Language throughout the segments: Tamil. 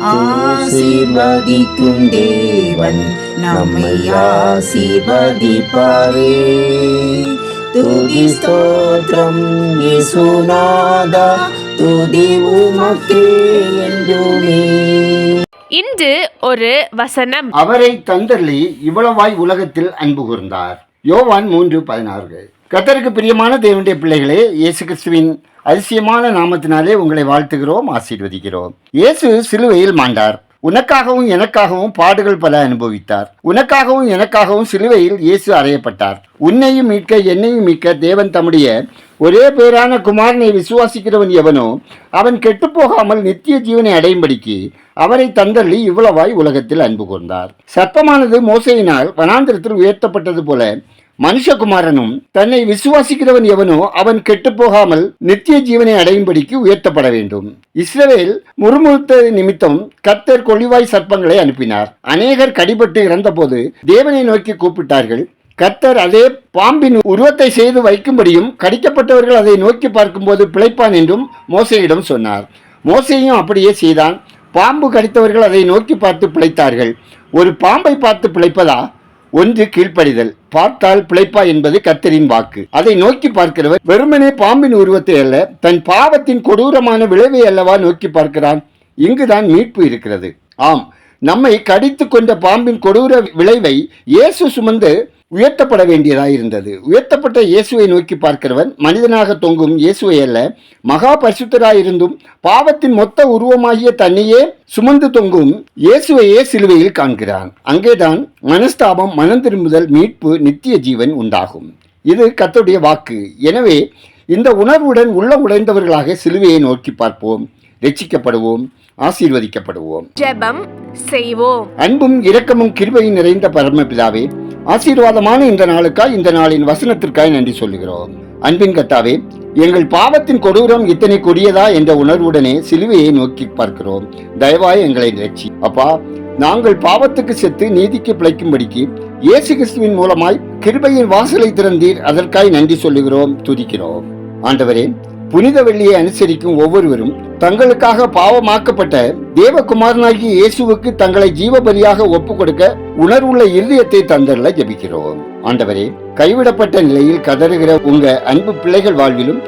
ஆசீர்வதிக்கும் தேவன் நம்மை ஆசீர்வதிப்பாரே. துதி ஸ்தோத்திரம் இயேசுநாதா துதி உமக்கே என்றுமே. இன்று ஒரு வசனம். அவரை தந்தள்ளி இவ்வளவாய் உலகத்தில் அன்பு கூர்ந்தார். யோவான் மூன்று பதினாறு கத்தருக்கு பிரியமான தேவனுடைய பிள்ளைகளே இயேசு கிறிஸ்துவின் அதிசயமான நாமத்தினாலே உங்களை வாழ்த்துகிறோம் ஆசீர்வதிக்கிறோம். இயேசு சிலுவையில் மாண்டார். உனக்காகவும் எனக்காகவும் பாடுகள் பல அனுபவித்தார். உனக்காகவும் எனக்காகவும் சிலுவையில் இயேசு அறையப்பட்டார். உன்னையும் மீட்க என்னையும் மீட்க தேவன் தம்முடைய ஒரே பேரான குமாரனை விசுவாசிக்கிறவன் எவனோ அவன் கெட்டுப்போகாமல் நித்திய ஜீவனை அடையும்படிக்கு அவரை தந்தள்ளி இவ்வளவாய் உலகத்தில் அன்பு கூர்ந்தார் சர்ப்பமானது மோசையினால் வனாந்திரத்தில் உயர்த்தப்பட்டது போல மனுஷகுமாரனும் தன்னை விசுவாசிக்கிறவன் எவனோ அவன் கெட்டுப்போகாமல் நித்திய ஜீவனை அடையும்படிக்கு உயர்த்தப்பட வேண்டும். இஸ்ரவேல் முறுமுறுத்த நிமித்தம் கர்த்தர் கொழிவாய் சர்ப்பங்களை அனுப்பினார். அநேகர் கடிபட்டு இறந்தபோது தேவனை நோக்கி கூப்பிட்டார்கள் கர்த்தர் அதே பாம்பின் உருவத்தை செய்து வைக்கும்படியும் கடிக்கப்பட்டவர்கள் அதை நோக்கி பார்க்கும்போது பிழைப்பான் என்றும் மோசையிடம் சொன்னார். மோசையும் அப்படியே செய்தான். பாம்பு கடித்தவர்கள் அதை நோக்கி பார்த்து பிழைத்தார்கள். ஒரு பாம்பை பார்த்து பிழைப்பதா? ஒன்று கீழ்ப்படிதல். பார்த்தால் பிழைப்பா என்பது கர்த்தரின் வாக்கு. அதை நோக்கி பார்க்கிறவர் வெறுமனே பாம்பின் உருவத்தை அல்ல தன் பாவத்தின் கொடூரமான விளைவை அல்லவா நோக்கி பார்க்கிறான். இங்குதான் மீட்பு இருக்கிறது. ஆம் நம்மை கடித்து கொண்ட பாம்பின் கொடூர விளைவை இயேசு சுமந்து உயர்த்தப்பட வேண்டியதாக இருந்தது உயர்த்தப்பட்ட இயேசுவை நோக்கி பார்க்கிறவன் மனிதனாக தொங்கும் இயேசுவை அல்ல மகா பரிசுத்தராயிருந்தும் பாவத்தின் மொத்த உருவமாகிய தன்னையே சுமந்து தொங்கும் இயேசுவையே சிலுவையில் காண்கிறான். அங்கேதான் மனஸ்தாபம் மனம் திரும்புதல் மீட்பு நித்திய ஜீவன் உண்டாகும். இது கத்தருடைய வாக்கு. எனவே இந்த உணர்வுடன் உள்ள உடைந்தவர்களாக சிலுவையை நோக்கி பார்ப்போம் ரட்சிக்கப்படுவோம். ஆசீர்வதிக்கப்படுவோம். ஜெபம் செய்வோம். அன்பும் இரக்கமும் கிருபையும் நிறைந்த பரமபிதாவே ஆசீர்வாதமான இந்த நாளுக்காய் இந்த நாளின் வசனத்திற்காய் நன்றி சொல்லுகிறோம். அன்பின் கத்தாவே எங்கள் பாவத்தின் கொடூரம் இத்தனை கொடியதா என்ற உணர்வுடனே சிலுவையை நோக்கி பார்க்கிறோம். தயவாய் எங்களை ரட்சி அப்பா நாங்கள் பாவத்துக்கு செத்து நீதிக்கு பிழைக்கும்படிக்கு இயேசு கிறிஸ்துவின் மூலமாய் கிருபையின் வாசலை திறந்தீர் அதற்காய் நன்றி சொல்லுகிறோம் துதிக்கிறோம். ஆண்டவரே புனித வெள்ளியை அனுசரிக்கும் ஒவ்வொருவரும் தங்களுக்காக பாவமாக்கப்பட்ட தேவகுமாரனாகிய இயேசுவுக்கு தங்களை ஜீவபலியாக ஒப்பு கொடுக்க உணர்வுள்ள இருதயத்தை தந்தரல ஜெபிக்கிறோம். ஆண்டவரே கைவிடப்பட்ட நிலையில் கதறுகிற உங்க அன்பு பிள்ளைகள் வாழ்விலும்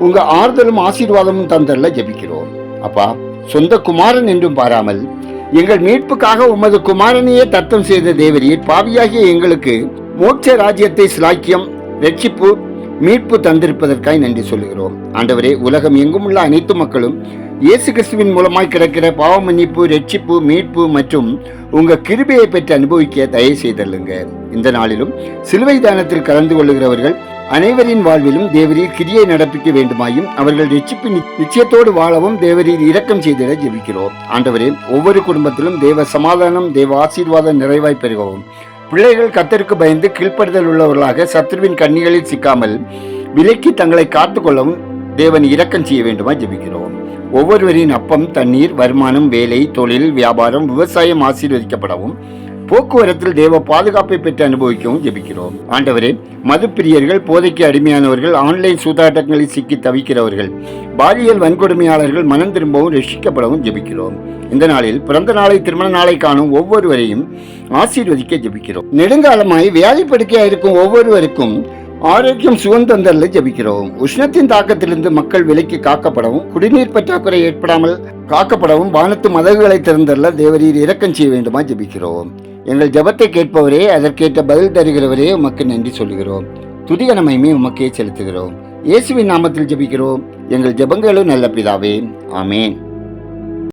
உங்க ஆறுதலும் ஆசீர்வாதமும் தந்தரல ஜபிக்கிறோம். அப்பா சொந்த குமாரன் என்றும் பாராமல் எங்கள் மீட்புக்காக உமது குமாரனையே தத்தம் செய்த தேவரீர் பாவியாகிய எங்களுக்கு மோட்ச ராஜ்யத்தை சிலாக்கியம் ரட்சிப்பு மீட்பு தந்திருப்பதற்காய் நன்றி சொல்லுகிறோம். ஆண்டவரே உலகம் எங்கும் உள்ள அனைத்து மக்களும் இயேசு கிறிஸ்துவின் மூலமாய் கிடைக்கிற பாவ மன்னிப்பு ரட்சிப்பு மீட்பு மற்றும் உங்க கிருபையை பெற்று அனுபவிக்க தயவு செய்தல்லுங்க இந்த நாளிலும் சிலுவை தானத்தில் கலந்து கொள்ளுகிறவர்கள் அனைவரின் வாழ்விலும் தேவரீர் கிரியை நடப்பிக்க வேண்டுமாயும் அவர்கள் ரட்சிப்பு நிச்சயத்தோடு வாழவும் தேவரீர் இரக்கம் செய்திட ஜெபிக்கிறோம். ஆண்டவரே ஒவ்வொரு குடும்பத்திலும் தேவ சமாதானம் தேவ ஆசீர்வாதம் நிறைவாய் பெருகவும். பிள்ளைகள் கத்தருக்கு பயந்து கீழ்ப்படுதல் உள்ளவர்களாக சத்ருவின் கண்ணிகளில் சிக்காமல் விலக்கி தங்களை காத்துக்கொள்ளவும் தேவன் இரக்கம் செய்ய வேண்டுமா ஜெபிக்கிறோம். ஒவ்வொருவரின் அப்பம் தண்ணீர் வருமானம் வேலை தொழில் வியாபாரம் விவசாயம் ஆசீர்வதிக்கப்படவும். போக்குவரத்தில் தேவ பாதுகாப்பை பெற்று அனுபவிக்கவும் ஜெபிக்கிறோம். ஆண்டவரே மதுப்பிரியர்கள் போதைக்கு அடிமையானவர்கள் ஆன்லைன் சூதாட்டங்களில் சிக்கி தவிக்கிறவர்கள் பாலியல் வன்கொடுமையாளர்கள் மனம் திரும்பவும் ரசிக்கப்படவும் ஜெபிக்கிறோம். இந்த நாளில் பிறந்த நாளை திருமண நாளை காணும் ஒவ்வொருவரையும் ஆசீர்வதிக்க ஜெபிக்கிறோம். நெடுங்காலமாய் வியாதிப்படுக்கையா இருக்கும் ஒவ்வொருவருக்கும் ஆரோக்கியம் சுகந்தந்தரில் ஜெபிக்கிறோம். உஷ்ணத்தின் தாக்கத்திலிருந்து மக்கள் விலைக்கு காக்கப்படவும் குடிநீர் பற்றாக்குறை ஏற்படாமல் காக்கப்படவும் வானத்து மதகுகளை திறந்தரில் தேவரீர் இறக்கம் செய்ய வேண்டுமா ஜெபிக்கிறோம். எங்கள் ஜபத்தை கேட்பவரே அதற்கேற்ற பதில் தருகிறவரே உமக்கு நன்றி சொல்லுகிறோம். துதிகனமையுமே உமக்கே செலுத்துகிறோம். இயேசுவின் நாமத்தில் ஜெபிக்கிறோம். எங்கள் ஜெபங்களும் நல்ல பிதாவே. ஆமேன்.